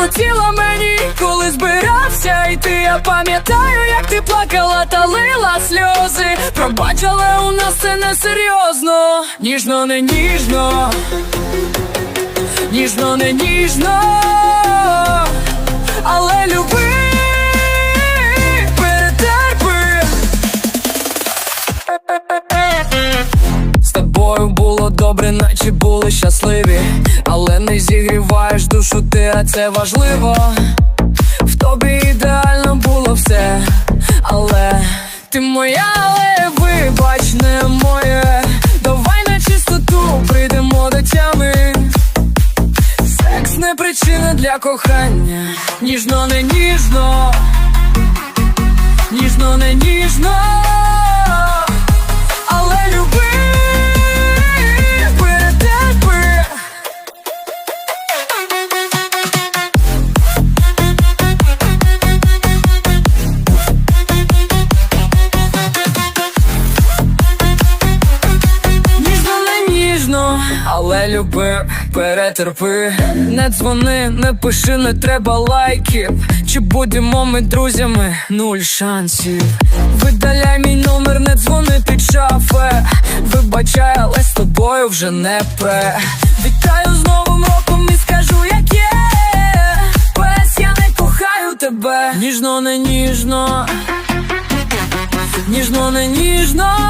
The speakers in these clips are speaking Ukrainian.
хотіла мені, коли збирався йти. Я пам'ятаю, як ти плакала та лила сльози. Пробач, але у нас це не серйозно. Ніжно, не ніжно. Ніжно, не ніжно. Але люби, добре, наче були щасливі, але не зігріваєш душу ти, а це важливо. В тобі ідеально було все, але ти моя, але вибач, не моє. Давай на чистоту прийдемо до тями. Секс не причина для кохання, ніжно не ніжно, ніжно не ніжно, не але люби, перетерпи. Не дзвони, не пиши, не треба лайків. Чи будемо ми друзями? Нуль шансів. Видаляй мій номер, не дзвони під шафе. Вибачай, але з тобою вже не пре. Вітаю з новим роком і скажу, як є. Пес, я не кохаю тебе. Ніжно, не ніжно. Ніжно, не ніжно,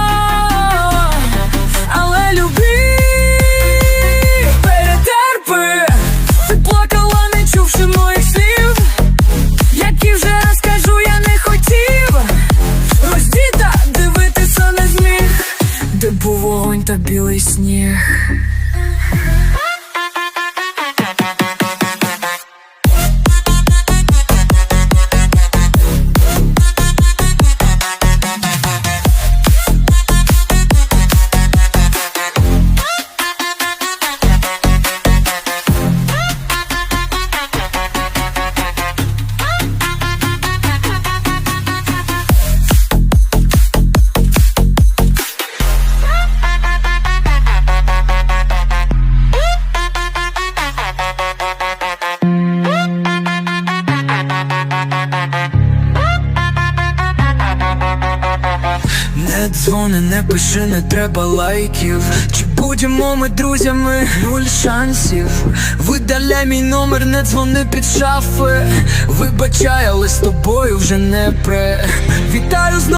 білий сніг. Не дзвони, не пиши, не треба лайків. Чи будемо ми друзями? Нуль шансів. Видаляй мій номер, не дзвони під шафи. Вибачай, але з тобою вже не пре. Вітаю знову.